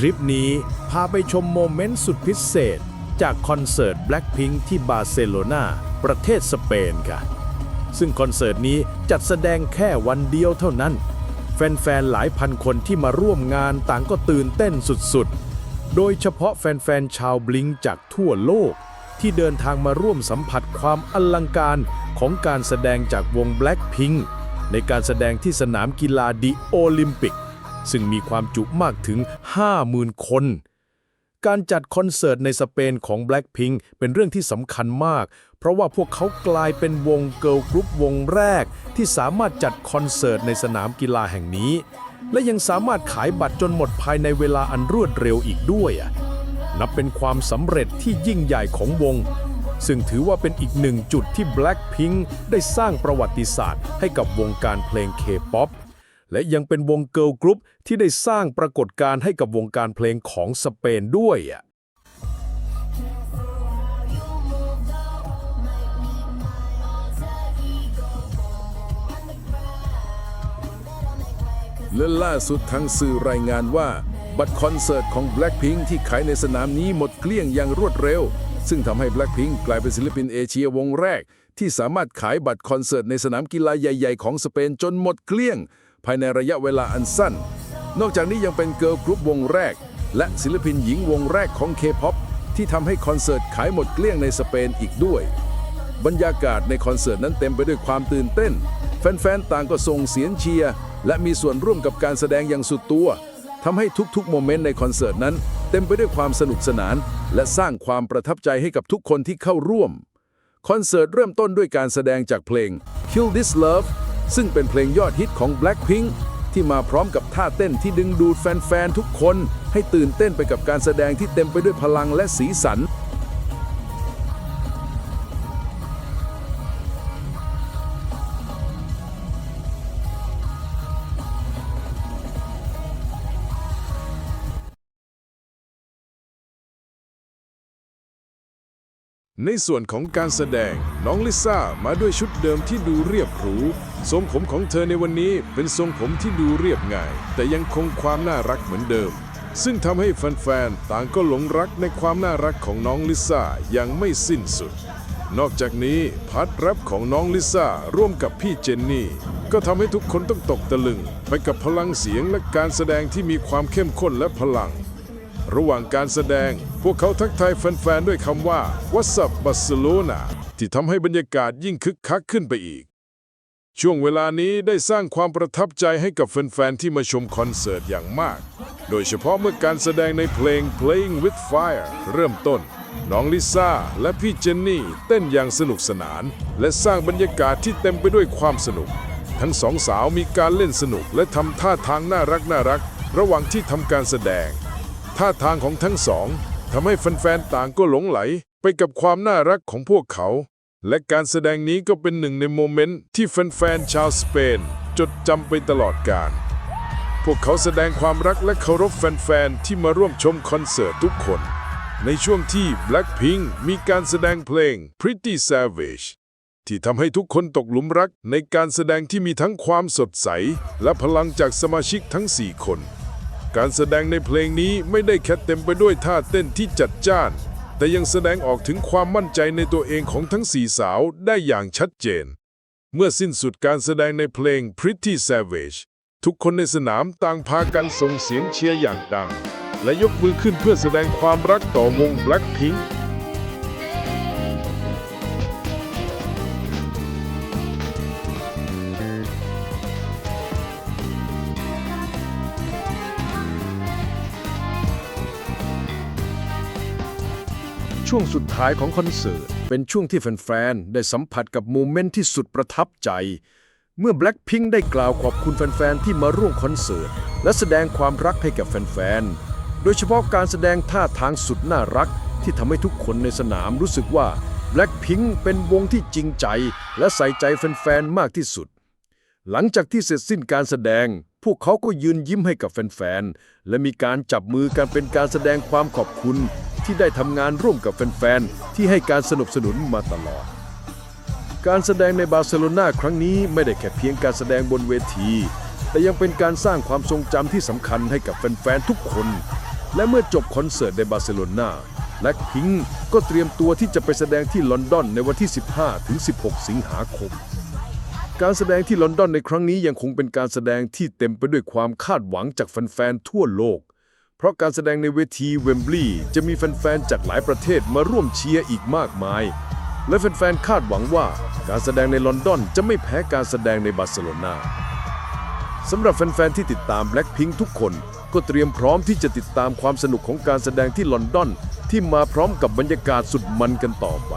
ทริปนี้พาไปชมโมเมนต์สุดพิเศษ จากคอนเสิร์ต Blackpink ที่บาร์เซโลนาประเทศสเปนค่ะซึ่งคอนเสิร์ตนี้จัดแสดงแค่วันเดียวเท่านั้น แฟนๆ หลายพันคนที่มาร่วมงานต่างก็ตื่นเต้นสุดๆ โดยเฉพาะแฟนๆ ชาวบลิงจากทั่วโลก ที่เดินทางมาร่วมสัมผัสความอลังการของการแสดงจากวง Blackpink ในการแสดงที่สนามกีฬาดิโอลิมปิก ซึ่งมีความจุมากถึง 50,000 คน การจัดคอนเสิร์ตในสเปนของ Blackpink เป็นเรื่องที่สำคัญมาก เพราะว่าพวกเขากลายเป็นวงเกิร์ลกรุ๊ปวงแรก ที่สามารถจัดคอนเสิร์ตในสนามกีฬาแห่งนี้ และยังสามารถขายบัตรจนหมดภายในเวลาอันรวดเร็วอีกด้วยนับเป็นความสำเร็จที่ยิ่งใหญ่ของวง ซึ่งถือว่าเป็นอีกหนึ่งจุดที่ Blackpink ได้สร้างประวัติศาสตร์ให้กับวงการเพลง K-POP และยังเป็นวงเกิร์ลกรุ๊ปที่ได้สร้างปรากฏการณ์ให้กับวงการเพลงของสเปนด้วยอะและล่าสุดทางสื่อรายงานว่า บัตรคอนเสิร์ตของ Blackpink ที่ขายในสนามนี้หมดเกลี้ยงอย่างรวดเร็ว ซึ่งทำให้ Blackpink กลายเป็นศิลปินเอเชียวงแรก ที่สามารถขายบัตรคอนเสิร์ตในสนามกีฬาใหญ่ ๆ ของสเปนจนหมดเกลี้ยง ภายในระยะเวลาอันสั้น นอกจากนี้ยังเป็นเกิร์ลกรุ๊ปวงแรก และศิลปินหญิงวงแรกของ K-POP ที่ทำให้คอนเสิร์ตขายหมดเกลี้ยงในสเปนอีกด้วย บรรยากาศในคอนเสิร์ตนั้นเต็มไปด้วยความตื่นเต้น แฟนๆ ต่างก็ส่งเสียงเชียร์และมีส่วนร่วมกับการแสดงอย่างสุดตัวทำให้ทุกๆ โมเมนต์ในคอนเสิร์ตนั้น เต็มไปด้วยความสนุกสนาน และสร้างความประทับใจให้กับทุกคนที่เข้าร่วม คอนเสิร์ตเริ่มต้นด้วยการแสดงจากเพลง Kill This Love ซึ่งเป็นเพลงยอดฮิตของ Blackpink ที่มาพร้อมกับท่าเต้นที่ดึงดูดแฟนๆทุกคน ให้ตื่นเต้นไปกับการแสดงที่เต็มไปด้วยพลังและสีสัน ในส่วนของการแสดงน้องลิซ่ามาด้วยชุดเดิมที่ดูเรียบหรูทรงผมของเธอในวันนี้เป็นทรงผมที่ดูเรียบง่าย แต่ยังคงความน่ารักเหมือนเดิม ซึ่งทำให้แฟนๆต่างก็หลงรักในความน่ารักของน้องลิซ่าอย่างไม่สิ้นสุด นอกจากนี้พาร์ทแรปของน้องลิซ่าร่วมกับพี่เจนนี่ ก็ทำให้ทุกคนต้องตกตะลึง ไปกับพลังเสียงและการแสดงที่มีความเข้มข้นและพลัง ระหว่างการแสดง พวกเขาทักทายแฟนๆ ด้วยคำว่า What's up Barcelona ที่ทำให้บรรยากาศยิ่งคึกคักขึ้นไปอีก ช่วงเวลานี้ได้สร้างความประทับใจให้กับแฟนๆ ที่มาชมคอนเสิร์ตอย่างมาก โดยเฉพาะเมื่อการแสดงในเพลง Playing with Fire เริ่มต้น น้องลิซ่าและพี่เจนนี่เต้นอย่างสนุกสนาน และสร้างบรรยากาศที่เต็มไปด้วยความสนุก ทั้งสองสาวมีการเล่นสนุกและทำท่าทางน่ารักน่ารัก ระหว่างที่ทำการแสดง ท่าทางของทั้งสองทำให้แฟนๆต่างก็หลงไหลไปกับความน่ารักของพวกเขา และการแสดงนี้ก็เป็นหนึ่งในโมเมนต์ที่แฟนๆชาวสเปน จดจำไปตลอดกาลพวกเขาแสดงความรักและเคารพแฟนๆที่มาร่วมชมคอนเสิร์ตทุกคน ในช่วงที่ Blackpink มีการแสดงเพลง Pretty Savage ที่ทำให้ทุกคนตกหลุมรักในการแสดงที่มีทั้งความสดใส และพลังจากสมาชิกทั้ง 4 คน การแสดงในเพลงนี้ไม่ได้แค่เต็มไปด้วยท่าเต้นที่จัดจ้าน แต่ยังแสดงออกถึงความมั่นใจในตัวเองของทั้งสี่สาวได้อย่างชัดเจน เมื่อสิ้นสุดการแสดงในเพลง Pretty Savage ทุกคนในสนามต่างพากันส่งเสียงเชียร์อย่างดัง และยกมือขึ้นเพื่อแสดงความรักต่อวง Blackpink ช่วงสุดท้ายของคอนเสิร์ต เป็นช่วงที่แฟนๆ ได้สัมผัสกับโมเมนต์ที่สุดประทับใจ เมื่อ Blackpink ได้กล่าวขอบคุณแฟนๆ ที่มาร่วมคอนเสิร์ต และแสดงความรักให้กับแฟนๆ โดยเฉพาะการแสดงท่าทางสุดน่ารัก ที่ทำให้ทุกคนในสนามรู้สึกว่า Blackpink เป็นวงที่จริงใจ และใส่ใจแฟนๆ มากที่สุด หลังจากที่เสร็จสิ้นการแสดง พวกเขาก็ยืนยิ้มให้กับแฟนๆ และมีการจับมือกันเป็นการแสดงความขอบคุณ ที่ได้ทำงานร่วมกับแฟนๆ ที่ให้การสนับสนุนมาตลอด การแสดงในบาร์เซโลนาครั้งนี้ไม่ได้แค่เพียงการแสดงบนเวที แต่ยังเป็นการสร้างความทรงจำที่สำคัญให้กับแฟนๆ ทุกคน และเมื่อจบคอนเสิร์ตในบาร์เซโลนาแล็คพิงก็เตรียมตัวที่จะไปแสดงที่ลอนดอนในวันที่ 15-16 สิงหาคม การแสดงที่ลอนดอนในครั้งนี้ยังคงเป็นการแสดงที่เต็มไปด้วยความคาดหวังจากแฟนๆทั่วโลก เพราะการแสดงในเวทีเวมบลีย์จะมีแฟนๆจากหลายประเทศมาร่วมเชียร์อีกมากมาย และแฟนๆคาดหวังว่าการแสดงในลอนดอนจะไม่แพ้การแสดงในบาร์เซโลนาสำหรับแฟนๆที่ติดตาม Blackpink ทุกคน ก็เตรียมพร้อมที่จะติดตามความสนุกของการแสดงที่ลอนดอน ที่มาพร้อมกับบรรยากาศสุดมันกันต่อไป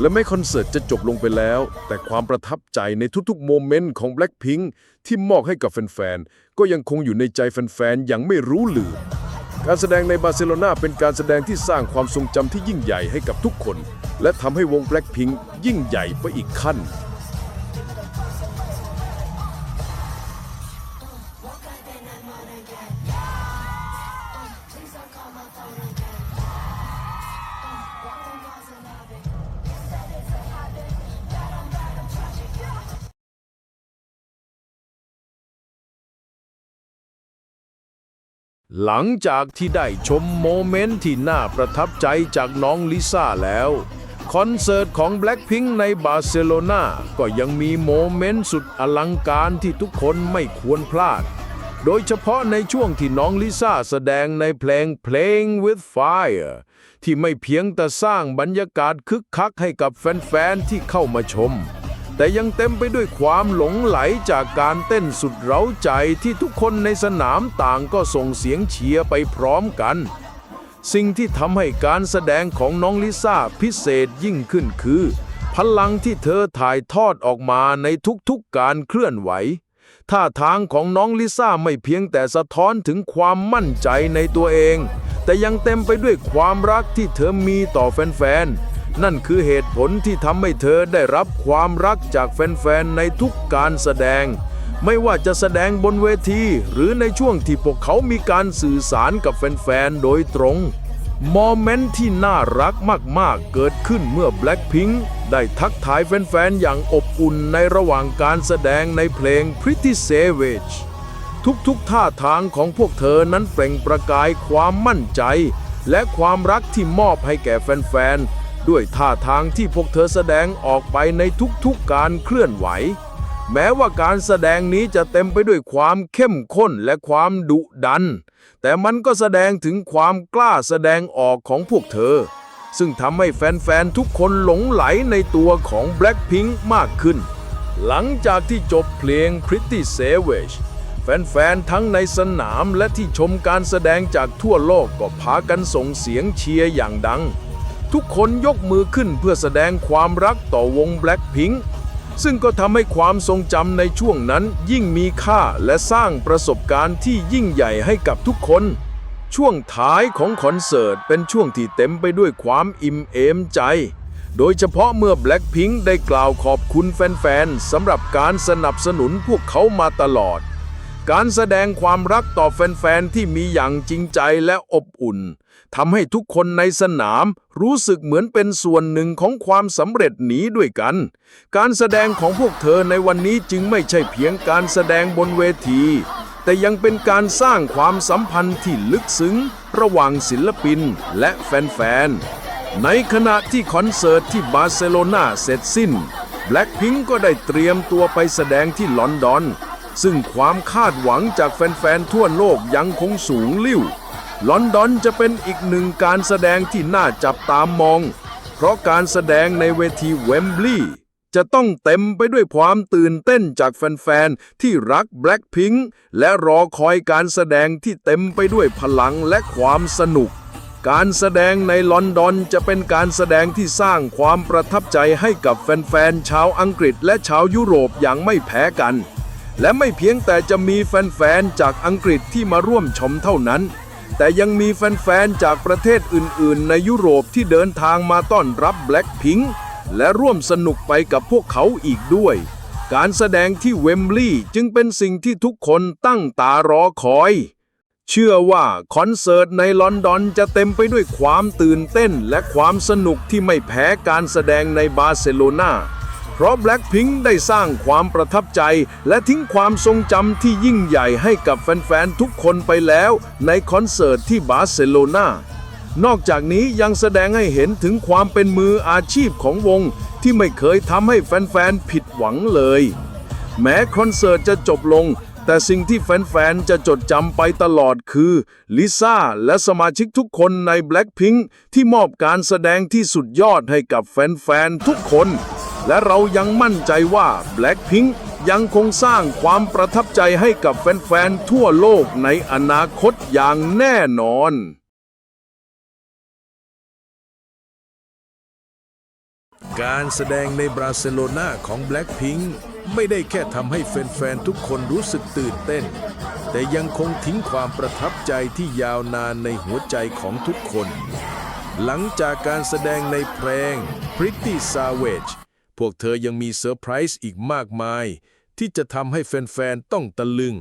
และไม่คอนเสิร์ตจะจบลงไปแล้ว แต่ความประทับใจในทุกๆ โมเมนต์ของ Blackpink ที่มอบให้กับแฟนๆ ก็ยังคงอยู่ในใจแฟนๆ อย่างไม่รู้ลืม การแสดงในบาร์เซโลนาเป็นการแสดงที่สร้างความทรงจำที่ยิ่งใหญ่ให้กับทุกคน และทำให้วง Blackpink ยิ่งใหญ่ไปอีกขั้น หลังจากที่ได้ชมโมเมนต์ที่น่าประทับใจจากน้องลิซ่าแล้ว คอนเสิร์ตของ Blackpink ในบาร์เซโลนาก็ยังมีโมเมนต์สุดอลังการที่ทุกคนไม่ควรพลาด โดยเฉพาะในช่วงที่น้องลิซ่าแสดงในเพลง Playing with Fire ที่ไม่เพียงแต่สร้างบรรยากาศคึกคักให้กับแฟน ๆ ที่เข้ามาชม แต่ยังเต็มไปด้วยความหลงไหลจากการเต้นสุดเร้าใจที่ทุกคนในสนามต่างก็ส่งเสียงเชียร์ไปพร้อมกัน สิ่งที่ทำให้การแสดงของน้องลิซ่าพิเศษยิ่งขึ้นคือ พลังที่เธอถ่ายทอดออกมาในทุกๆการเคลื่อนไหวท่าทางของน้องลิซ่าไม่เพียงแต่สะท้อนถึงความมั่นใจในตัวเอง แต่ยังเต็มไปด้วยความรักที่เธอมีต่อแฟนๆ นั่นคือเหตุผลที่ทำให้เธอได้รับความรักจากแฟนๆในทุกการแสดง ไม่ว่าจะแสดงบนเวที หรือในช่วงที่พวกเขามีการสื่อสารกับแฟนๆโดยตรงโมเมนต์ที่น่ารักมากๆ เกิดขึ้นเมื่อ Blackpink ได้ทักทายแฟนๆ อย่างอบอุ่นในระหว่างการแสดงในเพลง Pretty Savage ทุกๆ ท่าทางของพวกเธอนั้นเปล่งประกายความมั่นใจ และความรักที่มอบให้แก่แฟนๆ ด้วยท่าทางที่พวกเธอแสดงออกไปในทุกๆการเคลื่อนไหว แม้ว่าการแสดงนี้จะเต็มไปด้วยความเข้มข้นและความดุดัน แต่มันก็แสดงถึงความกล้าแสดงออกของพวกเธอ ซึ่งทำให้แฟนๆ ทุกคนหลงไหลในตัวของ Blackpink มากขึ้น หลังจากที่จบเพลง Pretty Savage แฟนๆ ทั้งในสนามและที่ชมการแสดงจากทั่วโลกก็พากันส่งเสียงเชียร์อย่างดัง ทุกคนยกมือขึ้นเพื่อแสดงความรักต่อวง Blackpink ซึ่งก็ทำให้ความทรงจำในช่วงนั้นยิ่งมีค่าและสร้างประสบการณ์ที่ยิ่งใหญ่ให้กับทุกคน ช่วงท้ายของคอนเสิร์ตเป็นช่วงที่เต็มไปด้วยความอิ่มเอมใจ โดยเฉพาะเมื่อ Blackpink ได้กล่าวขอบคุณแฟนๆสำหรับการสนับสนุนพวกเขามาตลอด การแสดงความรักต่อแฟนๆ ที่มีอย่างจริงใจและอบอุ่นทำให้ทุกคนในสนามรู้สึกเหมือนเป็นส่วนหนึ่งของความสำเร็จนี้ด้วยกัน การแสดงของพวกเธอในวันนี้จึงไม่ใช่เพียงการแสดงบนเวที แต่ยังเป็นการสร้างความสัมพันธ์ที่ลึกซึ้ง ระหว่างศิลปินและแฟนๆ ในขณะที่คอนเสิร์ตที่บาร์เซโลนาเสร็จสิ้น Blackpink ก็ได้เตรียมตัวไปแสดงที่ลอนดอน ซึ่งความคาดหวังจากแฟนๆ ทั่วโลกยังคงสูงลิ่ว ลอนดอนจะเป็นอีกหนึ่งการแสดงที่น่าจับตามมอง เพราะการแสดงในเวทีเวมบลีย์จะต้องเต็มไปด้วยความตื่นเต้นจากแฟนๆ ที่รัก Blackpink และรอคอยการแสดงที่เต็มไปด้วยพลังและความสนุก การแสดงในลอนดอนจะเป็นการแสดงที่สร้างความประทับใจให้กับแฟนๆ ชาวอังกฤษและชาวยุโรปอย่างไม่แพ้กัน และไม่เพียงแต่จะมีแฟนๆ จากอังกฤษที่มาร่วมชมเท่านั้น แต่ยังมีแฟนๆ จากประเทศอื่นๆ ในยุโรปที่เดินทางมาต้อนรับ Blackpink และร่วมสนุกไปกับพวกเขาอีกด้วย การแสดงที่เวมบลีย์จึงเป็นสิ่งที่ทุกคนตั้งตารอคอย เชื่อว่าคอนเสิร์ตในลอนดอนจะเต็มไปด้วยความตื่นเต้นและความสนุกที่ไม่แพ้การแสดงในบาร์เซโลนา เพราะ Blackpink ได้สร้างความประทับใจ และทิ้งความทรงจำที่ยิ่งใหญ่ให้กับแฟน ๆ ทุกคนไปแล้วในคอนเสิร์ตที่บาร์เซโลนานอกจากนี้ยังแสดงให้เห็นถึงความเป็นมืออาชีพของวง ที่ไม่เคยทำให้แฟน ๆ ผิดหวังเลย แม้คอนเสิร์ตจะจบลง แต่สิ่งที่แฟน ๆ จะจดจำไปตลอดคือลิซ่าและสมาชิกทุกคนใน Blackpink ที่มอบการแสดงที่สุดยอดให้กับแฟน ๆ ทุกคน และเรายังมั่นใจว่า Blackpink ยังคงสร้างความประทับใจให้กับแฟนๆ ทั่วโลกในอนาคตอย่างแน่นอนการแสดงในบราเซโลนาของ Blackpink ไม่ได้แค่ทำให้แฟนๆ ทุกคนรู้สึกตื่นเต้น แต่ยังคงทิ้งความประทับใจที่ยาวนานในหัวใจของทุกคน หลังจากการแสดงในเพลง Pretty Savage พวกเธอยังมีเซอร์ไพรส์อีกมากมาย ที่จะทำให้แฟนๆ ต้องตะลึง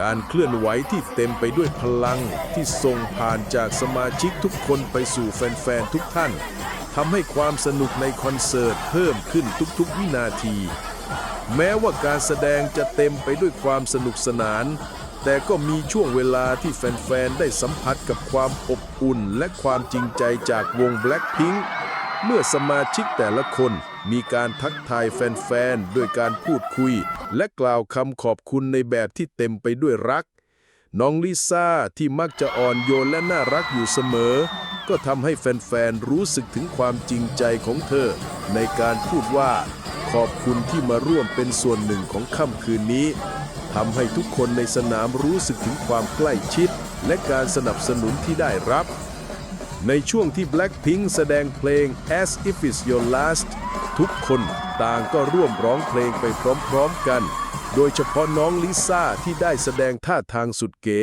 การเคลื่อนไหวที่เต็มไปด้วยพลังที่ส่งผ่านจากสมาชิกทุกคนไปสู่แฟนๆ ทุกท่านทำให้ความสนุกในคอนเสิร์ตเพิ่มขึ้นทุกๆ วินาที แม้ว่าการแสดงจะเต็มไปด้วยความสนุกสนาน แต่ก็มีช่วงเวลาที่แฟนๆ ได้สัมผัสกับความอบอุ่นและความจริงใจจากวง Blackpink เมื่อสมาชิกแต่ละคน มีการทักทายแฟนๆด้วยการพูดคุย และกล่าวคำขอบคุณในแบบที่เต็มไปด้วยรัก น้องลิซ่าที่มักจะอ่อนโยนและน่ารักอยู่เสมอ ก็ทำให้แฟนๆรู้สึกถึงความจริงใจของเธอ ในการพูดว่าขอบคุณที่มาร่วมเป็นส่วนหนึ่งของค่ำคืนนี้ทำให้ทุกคนในสนามรู้สึกถึงความใกล้ชิด และการสนับสนุนที่ได้รับ ในช่วงที่ Blackpink แสดงเพลง As If It's Your Last ทุกคนต่างก็ร่วมร้องเพลงไปพร้อมๆกัน โดยเฉพาะน้องลิซ่าที่ได้แสดงท่าทางสุดเก๋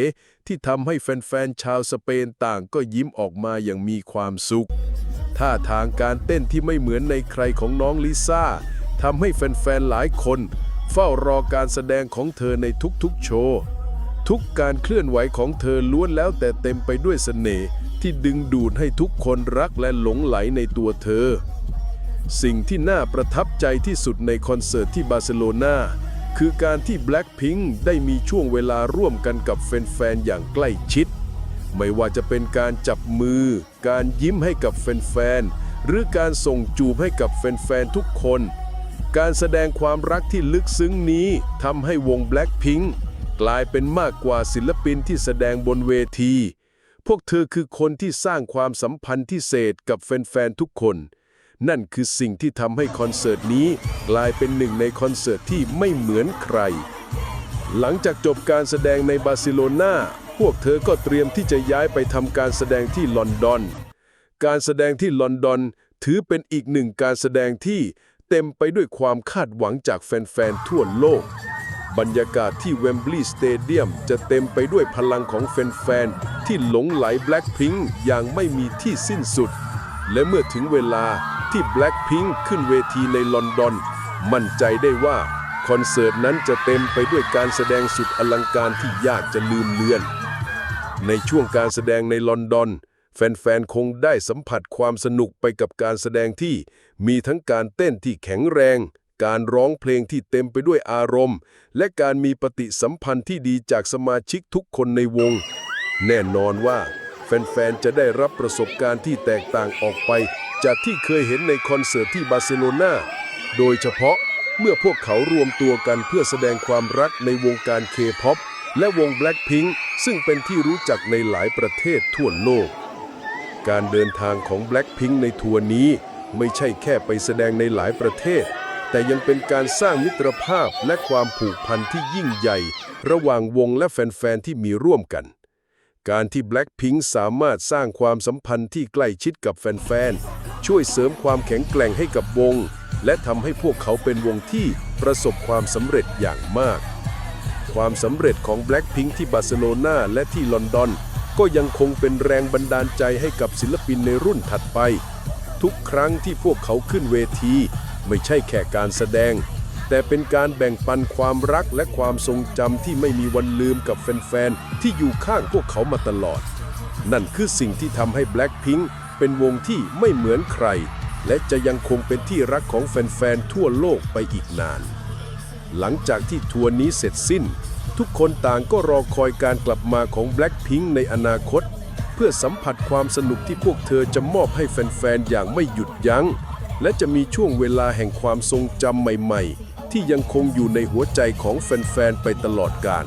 ที่ทำให้แฟนๆ ชาวสเปนต่างก็ยิ้มออกมาอย่างมีความสุข ท่าทางการเต้นที่ไม่เหมือนในใครของน้องลิซ่าทำให้แฟนๆ หลายคน เฝ้ารอการแสดงของเธอในทุกๆ โชว์ ทุกการเคลื่อนไหวของเธอล้วนแล้วแต่เต็มไปด้วยเสน่ห์ที่ดึงดูดให้ทุกคนรักและหลงไหลในตัวเธอ สิ่งที่น่าประทับใจที่สุดในคอนเสิร์ตที่บาร์เซโลนาคือการที่ Blackpink ได้มีช่วงเวลาร่วมกันกับแฟนๆอย่างใกล้ชิด ไม่ว่าจะเป็นการจับมือ การยิ้มให้กับแฟนๆหรือการส่งจูบให้กับแฟนๆทุกคน การแสดงความรักที่ลึกซึ้งนี้ทำให้วง Blackpink กลายเป็นมากกว่าศิลปินที่แสดงบนเวที พวกเธอคือคนที่สร้างความสัมพันธ์ที่เศษกับแฟนๆทุกคน นั่นคือสิ่งที่ทำให้คอนเสิร์ตนี้กลายเป็นหนึ่งในคอนเสิร์ตที่ไม่เหมือนใคร หลังจากจบการแสดงในบาร์เซโลนาพวกเธอก็เตรียมที่จะย้ายไปทำการแสดงที่ลอนดอน การแสดงที่ลอนดอนถือเป็นอีกหนึ่งการแสดงที่เต็มไปด้วยความคาดหวังจากแฟนๆทั่วโลก บรรยากาศที่เวมบลีย์สเตเดียมจะเต็มไปด้วยพลังของแฟนๆที่หลงไหล Blackpink อย่างไม่มีที่สิ้นสุด และเมื่อถึงเวลา ที่ Blackpink ขึ้นเวทีในลอนดอน มั่นใจได้ว่าคอนเสิร์ตนั้นจะเต็มไปด้วยการแสดงสุดอลังการที่ยากจะลืมเลือน ในช่วงการแสดงในลอนดอน แฟนๆ คงได้สัมผัสความสนุกไปกับการแสดงที่ มีทั้งการเต้นที่แข็งแรง การร้องเพลงที่เต็มไปด้วยอารมณ์ และการมีปฏิสัมพันธ์ที่ดีจากสมาชิกทุกคนในวง แน่นอนว่า แฟนๆ จะได้รับประสบการณ์ที่แตกต่างออกไป จากที่เคยเห็นในคอนเสิร์ตที่บาร์เซโลนาโดยเฉพาะเมื่อพวกเขารวมตัวกันเพื่อแสดงความรักในวงการเคป๊อปและวง Blackpink ซึ่งเป็นที่รู้จักในหลายประเทศทั่วโลก การเดินทางของ Blackpink ในทัวร์นี้ ไม่ใช่แค่ไปแสดงในหลายประเทศ แต่ยังเป็นการสร้างมิตรภาพและความผูกพันที่ยิ่งใหญ่ ระหว่างวงและแฟน ๆ ที่มีร่วมกัน การที่ Blackpink สามารถสร้างความสัมพันธ์ที่ใกล้ชิดกับแฟนๆ ช่วยเสริมความแข็งแกร่งให้กับวง และทำให้พวกเขาเป็นวงที่ประสบความสำเร็จอย่างมาก ความสำเร็จของ Blackpink ที่บาร์เซโลนาและที่ลอนดอน ก็ยังคงเป็นแรงบันดาลใจให้กับศิลปินในรุ่นถัดไป ทุกครั้งที่พวกเขาขึ้นเวที ไม่ใช่แค่การแสดง แต่เป็นการแบ่งปันความรักและความทรงจำที่ไม่มีวันลืมกับแฟนๆ ที่อยู่ข้างพวกเขามาตลอด นั่นคือสิ่งที่ทำให้ Blackpink เป็นวงที่ไม่เหมือนใคร และจะยังคงเป็นที่รักของแฟนๆ ทั่วโลกไปอีกนาน หลังจากที่ทัวร์นี้เสร็จสิ้น ทุกคนต่างก็รอคอยการกลับมาของ Blackpink ในอนาคต เพื่อสัมผัสความสนุกที่พวกเธอจะมอบให้แฟนๆ อย่างไม่หยุดยัง้งและจะมีช่วงเวลาแห่งความทรงจำใหม่ ๆ ที่ยังคงอยู่ในหัวใจของแฟนๆ ไปตลอดกาล